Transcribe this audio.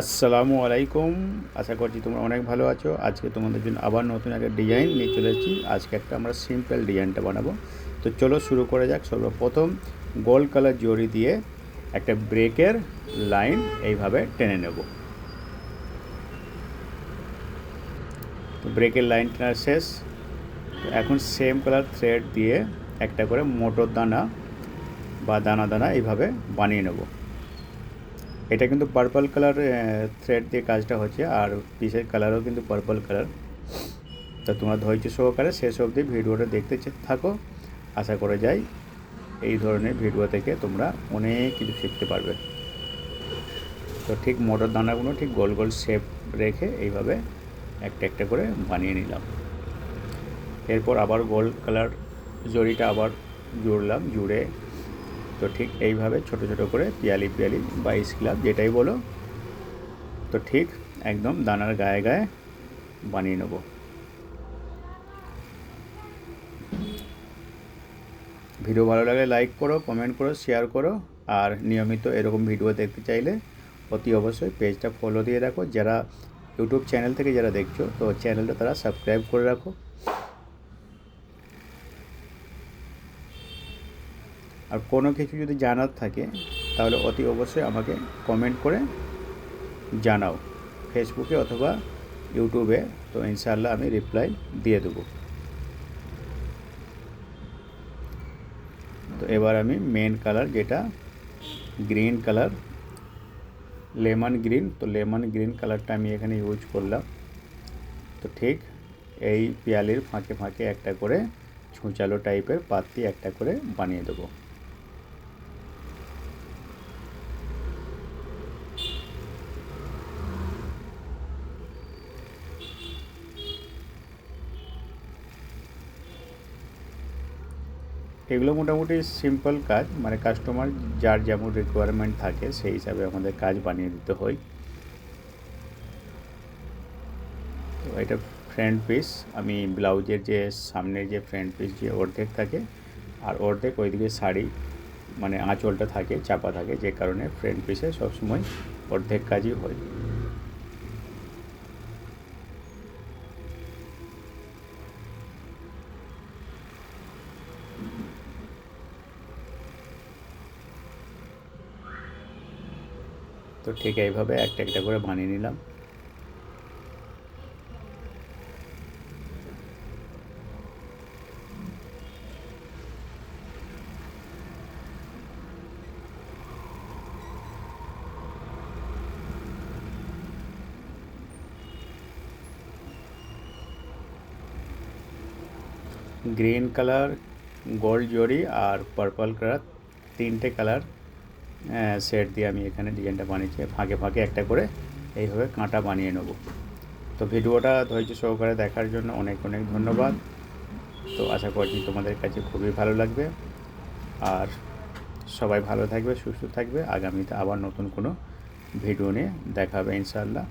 আসসালামু আলাইকুম। আশা করছি তোমরা অনেক ভালো আছো। আজকে তোমাদের জন্য আবার নতুন একটা ডিজাইন নিয়ে চলে এসেছি। আজকে একটা আমরা সিম্পল ডিজাইনটা বানাবো। তো চলো শুরু করা যাক। সর্বপ্রথম গোল্ড কালার জড়ি দিয়ে একটা ব্রেকের লাইন এইভাবে টেনে নেব। তো ব্রেকের লাইন টানা শেষ। এখন সেম কালার থ্রেড দিয়ে একটা করে মোটর দানা বা দানা দানা এইভাবে বানিয়ে নেব। এটা কিন্তু পার্পল কালার থ্রেড দিয়ে কাজটা হচ্ছে, আর পিসের কালারও কিন্তু পার্পল কালার তো তোমরা ধৈর্য সহকারে শেষ অবধি ভিডিওটা দেখতে থাকো। আশা করে যাই এই ধরনের ভিডিও থেকে তোমরা অনেক কিছু শিখতে পারবে। তো ঠিক মোটর দানাগুলো ঠিক গোল গোল শেপ রেখে এইভাবে একটা একটা করে বানিয়ে নিলাম। এরপর আবার গোল্ড কালার জড়িটা আবার জুড়লাম, জুড়ে তো ঠিক এইভাবে ছোট ছোট করে পিয়ালি পিয়ালি বা স্ক্লাব যেটাই বলো, তো ঠিক একদম দানার গায়ে গায়ে বানিয়ে নেব। ভিডিও ভালো লাগলে লাইক করো, কমেন্ট করো, শেয়ার করো, আর নিয়মিত এরকম ভিডিও দেখতে চাইলে অতি অবশ্যই পেজটা ফলো দিয়ে রাখো। যারা ইউটিউব চ্যানেল থেকে যারা দেখছ, তো চ্যানেলটা তারা সাবস্ক্রাইব করে রাখো। আর কোনো কিছু যদি জানার থাকে, তাহলে অতি অবশ্যই আমাকে কমেন্ট করে জানাও। ফেসবুকে অথবা ইউটিউবে তো ইনশাআল্লাহ আমি রিপ্লাই দিয়ে দেবো। তো এবার আমি মেন কালার যেটা গ্রিন কালার লেমন গ্রিন তো লেমন গ্রিন কালারটা আমি এখানে ইউজ করলাম। তো ঠিক এই পিয়ালির ফাঁকে ফাঁকে একটা করে ছুঁচালো টাইপের পাত্তি একটা করে বানিয়ে দেবো। এগুলো মোটামুটি সিম্পল কাজ মানে কাস্টমার যার যেমন রিকোয়ারমেন্ট থাকে, সেই হিসাবে আমাদের কাজ বানিয়ে দিতে হয়। তো এটা ফ্রন্ট পিস আমি ব্লাউজের যে সামনের যে ফ্রন্ট পিস যে অর্ধেক থাকে, আর অর্ধেক ওইদিকে শাড়ি মানে আঁচলটা থাকে, চাপা থাকে, যে কারণে ফ্রন্ট পিসে সবসময় অর্ধেক কাজই হয়। তো ঠিক এইভাবে একটা একটা করে বানিয়ে নিলাম। গ্রিন কালার, গোল্ড জরি আর পার্পল কালার, তিনটে কালার সেট দিয়ে আমি এখানে ডিজাইনটা বানিয়েছি। ফাঁকে ফাঁকে একটা করে এইভাবে কাঁটা বানিয়ে নেব। তো ভিডিওটা ধৈর্য সহকারে দেখার জন্য অনেক অনেক ধন্যবাদ। তো আশা করছি তোমাদের কাছে খুবই ভালো লাগবে। আর সবাই ভালো থাকবে, সুস্থ থাকবে। আগামীতে আবার নতুন কোনো ভিডিও নিয়ে দেখাবে ইনশাআল্লাহ।